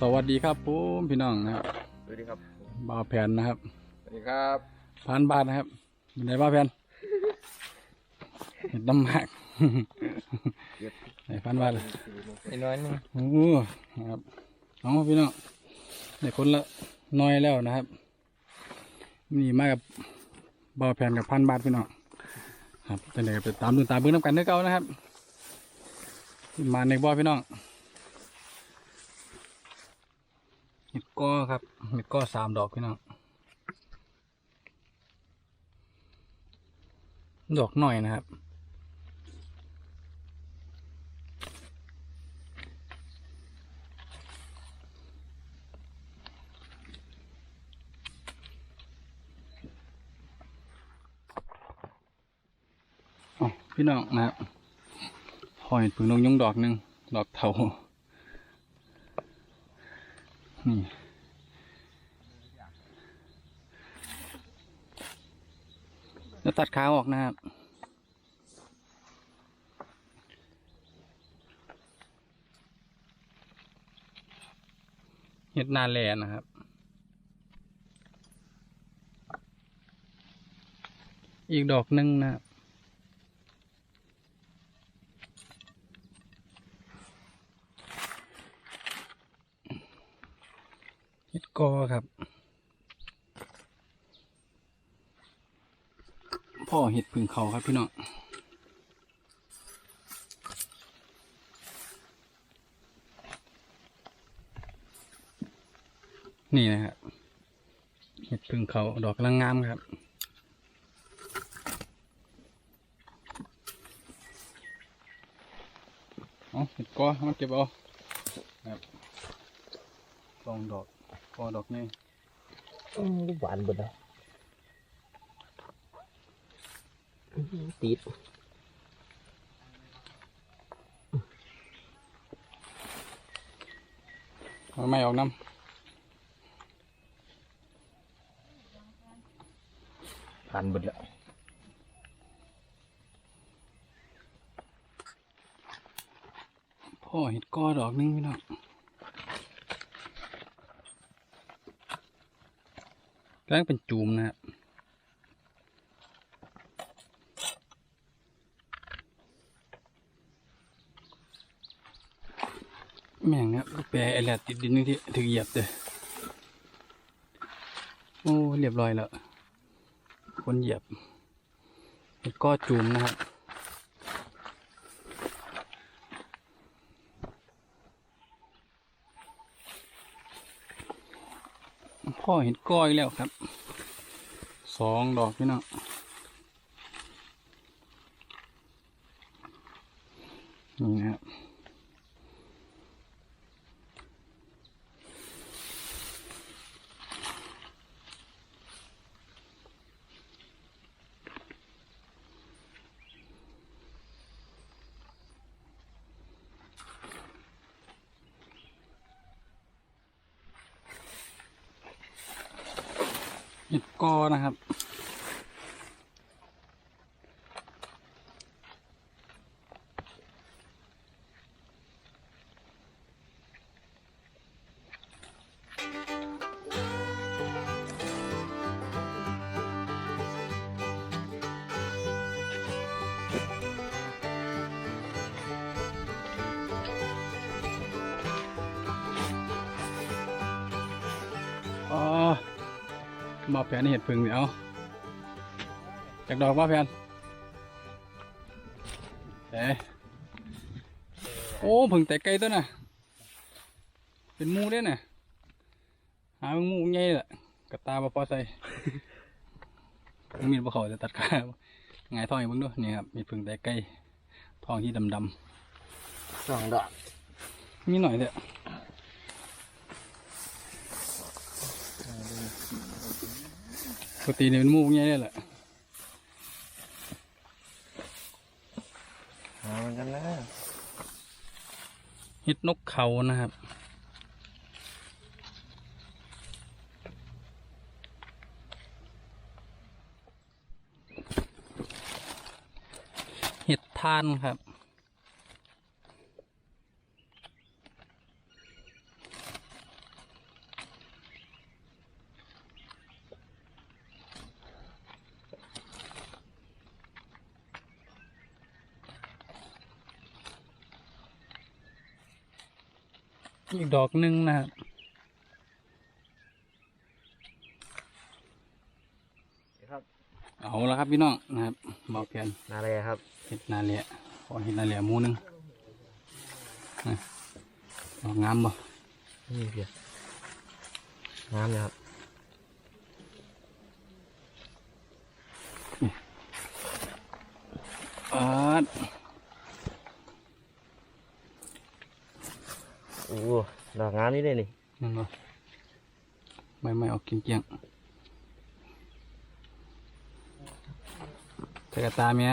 สวัสดีครับผมพี่น้องนะครับสวัสดีครับบ่าวแผนนะครับสวัสดีครับพันบาทนะครับเป็นไงบ่าวแผนเห็ดน้ำหมากเก็บไหนพันบาทเลยอีกน้อยหนึงโอ้โหนะครับเอาพี่น้องได้คนละน้อยแล้วนะครับนี่มากับบ่าวแผนกับพันบาทพี่น้องครับเป็นไงไปตามดูตามเบื้องน้ำกันเด้อเก่านะครับมาในบ่อพี่น้อง เห็ดก้อครับเห็ดก้อสามดอกพี่น้องดอกหน่อยนะครับอ๋อพี่น้องนะครับหอยผึ่งนงยงดอกหนึ่งดอกเถา นี่ แล้วตัดขาออกนะครับเห็ดนาแลนะครับ อีกดอกหนึ่งนะครับ เห็ด กอครับ พ่อเห็ดพึ่งเขาครับพี่น้องนี่นะครับเห็ดพึ่งเขาดอกกำลังงามครับเอาเห็ดกอมาเก็บเอาครับสองดอก อดอกนี่อืมหวานเบิดเลยติดเอาไม่ออกน้หวานเบิดแล้วำพ่อเห็ดกอดอกหนึงพี่น้อง กำลังเป็นจูมนะครับแม่งครับลูกแปรไอแลดติดดินนี่ที่ถึงเหยียบเลยโอ้เรียบร้อยแล้ว คนเหยียบเห็ดกอจูมนะครับ พ่อเห็นก้อยแล้วครับ สองดอกพี่น้องนี่นะครับ หยุดกอนะครับ มาแผนเห็ดพึ่งเดี๋ยวจากดอกมาแผนเอ๊ะโอ้พึ่งแต่ไกลตัวน่ะ เป็นหมูเด้น่ะ หาเบิ่งหมูใหญ่แหละกระตาบ่พอใส่มีดบ่เขาจะตัดขาไงายท้องให้เบิ่งด้วยนี่ครับมีพึ่งแต่ไกลท้องที่ดำสองดอกๆมีหน่อยเด้อป กติเนี่ยเป็นหมูใหญ่เลยแหละหามันกันนะเห็ดนกเขานะครับเห็ดทานครับ อีกดอกหนึ่งนะครับครับเอาละครับพี่น้องนะครับบอกแผนนาอะไรครับเห็ดนาเละขอเห็ดนาเละหมูหนึงนะดอกงามบ่นี่เพียน้ำนะครับอา โอ้ดอกงามนี่เลยนี่นั่นบ่ใบไม้ออกเกลี้ยงๆใส่กระตาเมีย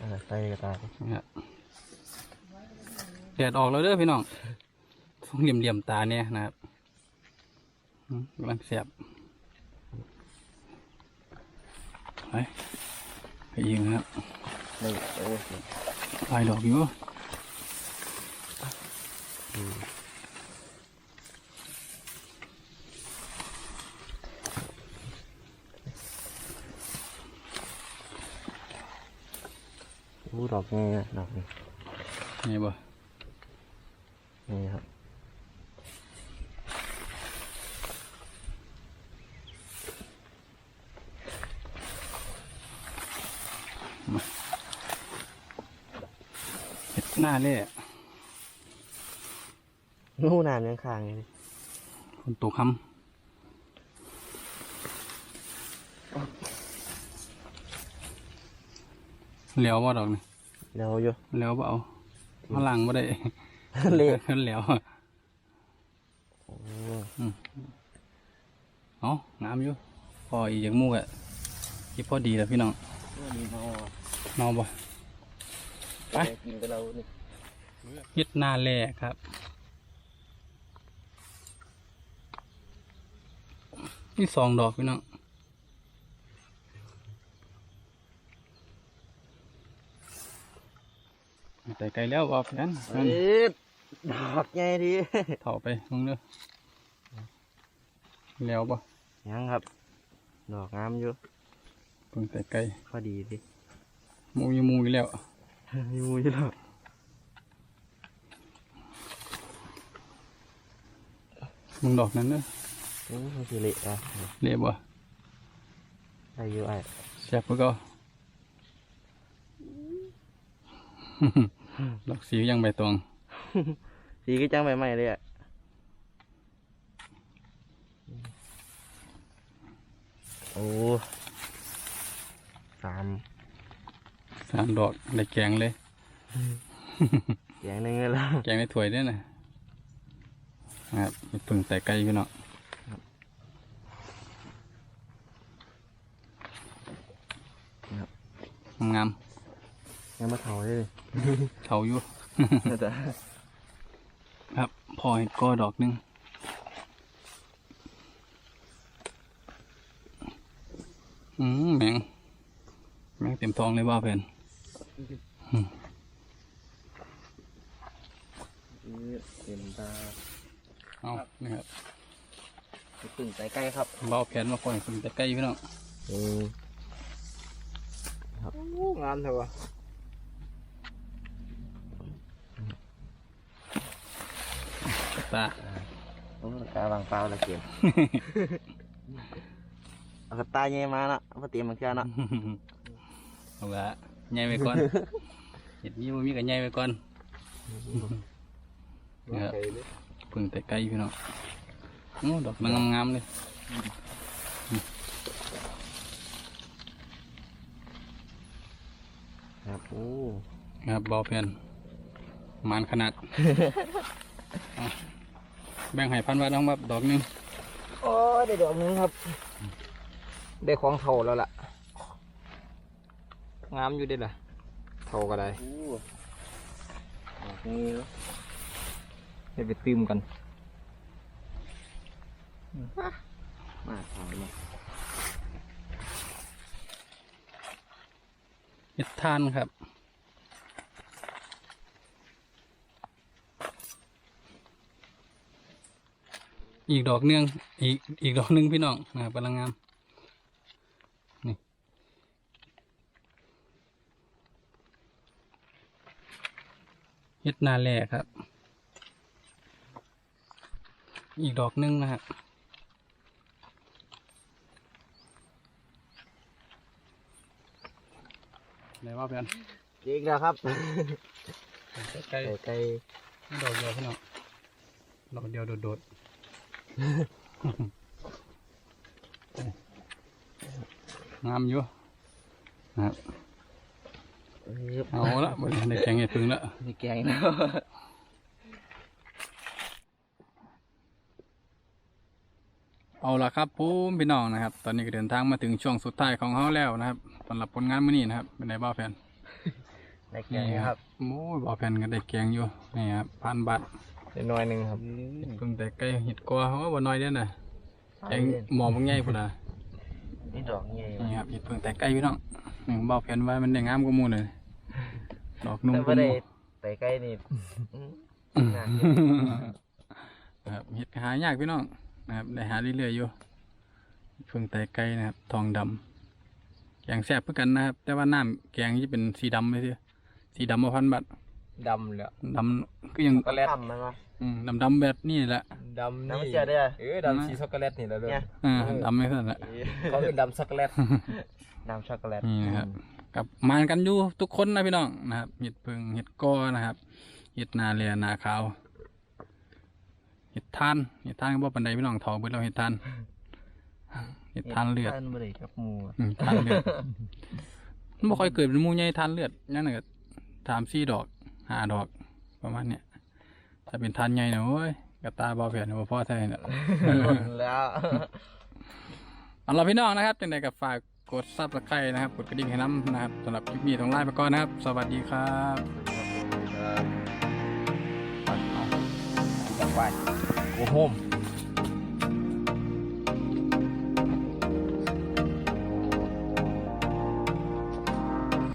อ่าใส่กระตานะครับแดดออกแล้วเด้อพี่น้องฟงเหลี่ยมๆตาเนี่ยนะครับอืมกำลังแสบไปไปยิงครับนี่โอ้ยลายดอกอยู่ ดอกนี่นะดอกนี่นี่บ่นี่ครับเห็ดหน้าเล่นู่นน้ำยังค้างอยู่นี่คนตกคำเหลียวบ่ดอกนี่ เดี๋ยวอยู่เหลียวบ่เอามาลังบ่ได้เละเหลียวโอ้เอางามอยู่พออีกอย่างหมูกอะที่พอดีแล้วพี่น้องนี่เมาเนาบ่ไปกินกับเรานี่เฮ็ดหน้าแร่ครับนี่สองดอกพี่น้อง ไกลแล้วว่าแฟนนั่นเอ็ดดอกใหญ่ดีเถาไปมึงเด้อแล้วบ่ยังครับ ดอกงามอยู่เพิ่งแต่ไกลพอดีดิหมูอยังมูอีกแล้วมีมูอยู่แล้วมึงดอกนั้นเด้อโอ้มันสิเละอะเละบ่ได้อยู่ไอ้แซ่บก็ ดอกสียังใบตอง สีก็จังใหม่ๆเลยอะโอ้สามสามดอกได้แกงเลยอย่างหนึ่งเลยแล้วแกงในถ้วยด้วยนะนะครับเพิ่งแต่ไกลพี่น้องงาม ยังมาเถาเลยๆเถาอยู่แต่ครับ พอให้ก็ดอกหนึงอืมแมงแมงเต็มท้องเลยว่าเพื่อนเต็มตาเอานี่ครับตึงใจใกล้ครับเบาแผนมาคนคนแต่ใกล้พี่น้องอืมครับงามเถอะ วะตาโอ้กาบางเปล่าละเกมเอากระตายเงี้ยมาเนาะเอามาเตรียมมาเชื่อเนาะเอาละใหญ่ไปก่อนเห็ดมีบ่มีกับใหญ่ไปก่อนนะครับเพิ่งแต่ไกลพี่น้องโอ้ดอกนางงามๆเลยครับโอ้ครับบอเพียนมานขนาดเอา แบ่งให้พันวัดน้องแบบดอกหนึงโอ้ได้ดอกนึงครับ ได้ของเท่าแล้วล่ะ งามอยู่เด้ล่ะ เท่าก็ได้นี่ได้ไปตื้มกันมาเท่าเนี่ยเฮ็ดทานครับ อีกดอกหนึงอีกอีกดอกหนึงพี่น้องนะครับกำลังงามนี่เฮ็ดนาแหล่ครับ อีกดอกหนึงนะครับไหนว่าเป็นจริงแล้วครับใกล้ไก่ๆดอกเดียวพี่น้องดอกเดียวโดดๆ งามอยู่นะครับเอาละบริในแกงเห็ดพึ่งละมีแกงนะเอาละครับผมพี่น้องนะครับ ตอนนี้ก็เดินทางมาถึงช่วงสุดท้ายของเขาแล้วนะครับสำหรับผลงานมื้อนี้นะครับเป็นไงบ้าแฟนได้แกงครับโอ้ยบ้าแฟนก็ได้แกงอยู่นี่ครับพันบาท ได้น้อยหนึ่งครับเห็ดพึ่งแต่ไก่เห็ดกอเขาว่าบ่น้อยเด้อน่ะแกงหมอบ่ง่ายพุ่นน่ะนี่ดอกใหญ่นี่ครับเห็ดพึ่งแต่ไก่พี่น้องนี่บ้าแฟนว่ามันได้งามกว่าหมู่เลยดอกนุ่มแต่กว่าไม่หได้มู่ไต่ไก่นี่น่าครับเห็ดหายากพี่น้องนะครับได้หาเรื่อยๆอยู่เพิ่งแต่ไก่นะครับ ทองดำแกงแซ่บเพื่อกันนะครับ แต่ว่าน้ำแกงที่เป็นสีดำเลยทีสีดำมาพันบาทดำเลยดำก็ยังช็อกโกแลตดำมันวะ อืมดำดำๆแบบนี้แหละดำน้ำนี่เชื่อได้อ เออดำสีช็อกโกแลตนี่แหล้วเลยเนี่ยอ่าดำไม่เท่านั้นแหละเขาเป็นดำช็อกโกแลตดำช็อกโกแลตนี่นะครับกับมากันอยู่ทุกคนนะพี่น้องนะครับเห็ดเพิงเห็ดก้อนะครับเห็ดนาเรียนาขาวเห็ดทานเห็ดทานก็บ่ปันไดพี่น้องทองเบิดเราเห็ดทานเห็ดทานเลือด ทานบ่ได้กับหมูอะอืมทานเลือด มันบ่ค่อยเกิดเป็นหมูใหญ่ทานเลือดนั่นน่ะก็สามสี่ดอกห้าดอก ประมาณเนี้ย ถ้าเป็นทานใหญ่เนี่ยโอ้ยกระตาบอแผ่นบ่พอใช่เนี่ยแล้วเอาล่ะพี่น้องนะครับจังใดกับฝากกดซับสไครต์นะครับ กดกระดิ่งให้น้ำนะครับสำหรับคลิปนี้ต้องลาไปก่อนนะครับ สวัสดีครับปัดเอาจังหวะโอ้โหม